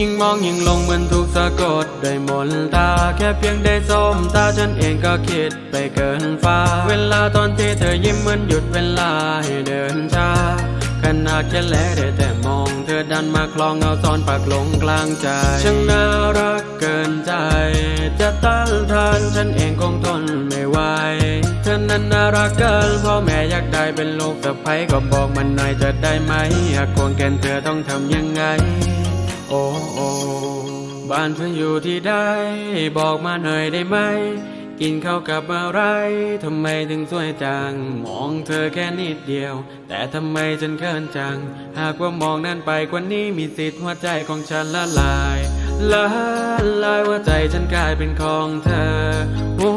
ยิ่งมองยิ่งลงเหมือนถูกสะกดด้วยมนตา แค่เพียงได้สมตาฉันเองก็คิดไปเกินฟ้า เวลาตอนที่เธอยิ้มเหมือนหยุดเวลาให้เดินช้าขนาดแค่แลได้แต่มอง เธอดันมาคลองเอาซ้อนปากลงกลางใจช่างน่ารักเกินใจ จะต้านทานฉันเองคงทนไม่ไหวเธอนั้นน่ารักเกินพ่อแม่อยากได้เป็นลูกสะใภ้ก็บอกมันหน่อยจะได้ไหมหากควงแกนเธอต้องทำยังไง โอโอบ้านเธออยู่ที่ใดบอกมาหน่อยได้ไหม กินข้าวกับอะไรทำไมถึงสวยจัง มองเธอแค่นิดเดียว แต่ทำไมฉันเขินจัง หากว่ามองนั่นไปกว่านี้มีสิทธิ์หัวใจของฉันละลายละลายหัวใจฉันกลายเป็นของเธอหั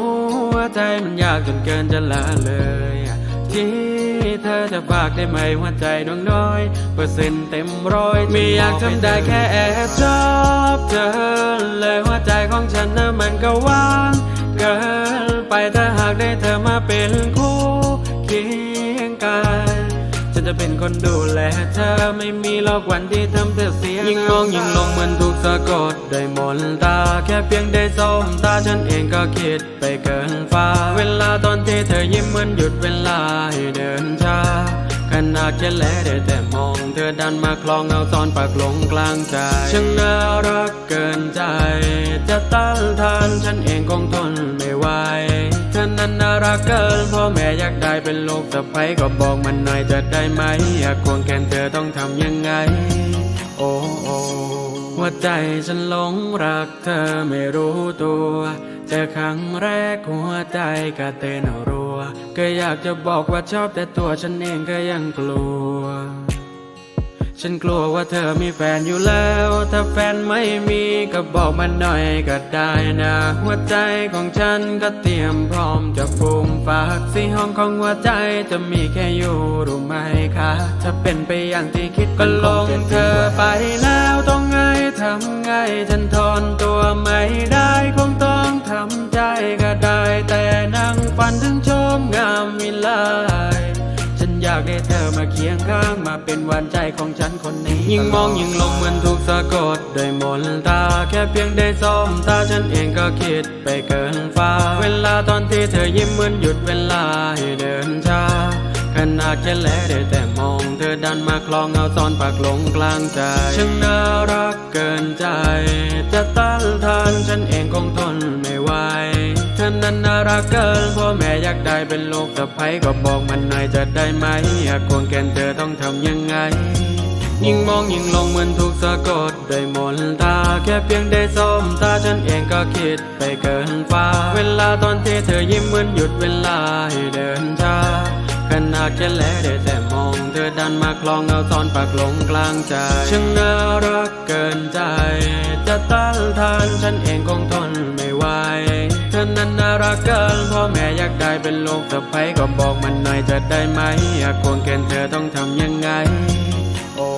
วใจมันยากจนเกินจะละเลย ทีเธอจะฝากได้ไหมหัวใจน้องน้อย เปอร์เซ็นต์เต็มร้อยไม่อยากทำได้แค่แอบชอบเธอเลยหัวใจของฉันนะมันก็ว่า จะเป็นคนดูแลเธอไม่มีหรอกวันที่ทำเธอเสีย ยิ่งมองยิ่งลงเหมือนถูกสะกดด้วยมนตา แค่เพียงได้สมตาฉันเองก็คิดไปเกินฟ้า เวลาตอนที่เธอยิ้มเหมือนหยุดเวลาให้เดินช้าขนาดแค่แลได้แต่มอง เธอดันมาคลองเอาซ้อนปากลงกลางใจช่างน่ารักเกินใจ จะต้านทานฉันเองคงทนไม่ไหว เธอนั้นน่ารักเกินพ่อแม่อยากได้เป็นลูกสะใภ้ก็บอกมันหน่อยจะได้ไหมอยากควงแขนเธอต้องทำยังไง โอ้โอ้หัวใจฉันหลงรักเธอไม่รู้ตัวเจอครั้งแรกหัวใจก็เต้นรัว ก็อยากจะบอกว่าชอบแต่ตัวฉันเองก็ยังกลัว ฉันกลัวว่าเธอมีแฟนอยู่แล้ว ถ้าแฟนไม่มีก็บอกมันหน่อยก็ได้นะ หัวใจของฉันก็เตรียมพร้อมจะฟูมฝากสีห้องของหัวใจจะมีแค่อยู่รู้ไหมคะ ถ้าเป็นไปอย่างที่คิดก็ลงเธอไปแล้วต้องไงทำไงฉันทนตัวไม่ได้ เธอมาเคียงข้างมาเป็นหวานใจของฉันคนนี้ ยิ่งมองยิ่งลงเหมือนถูกสะกดด้วยมนตา แค่เพียงได้สมตาฉันเองก็คิดไปเกินฟ้า เวลาตอนที่เธอยิ้มเหมือนหยุดเวลาให้เดินช้าขนาดแค่แลได้แต่มอง เธอดันมาคลองเอาซ้อนปากหลงกลางใจช่างน่ารักเกินใจ จะต้านทานฉันเองคงทนไม่ไหว เธอนั้นน่ารักเกินพ่อแม่อยากได้เป็นลูกสะใภ้ก็บอกมันหน่อยจะได้ไหมอยากควงแกนเธอต้องทำยังไง ยิ่งมองยิ่งลงเหมือนถูกสะกดด้วยมนตาแค่เพียงได้สมตาฉันเองก็คิดไปเกินฟ้า เวลาตอนที่เธอยิ้มเหมือนหยุดเวลาให้เดินช้าขนาดแค่แลได้แต่มอง เธอดันมาคลองเอาซ้อนปากลงกลางใจช่างน่ารักเกินใจ จะต้านทานฉันเองคงทน นั้นน่ารักเกินพ่อแม่อยากได้เป็นลูกสะใภ้ก็บอกมันหน่อยจะได้ไหมอยากควงแขนเธอต้องทำยังไง โอ้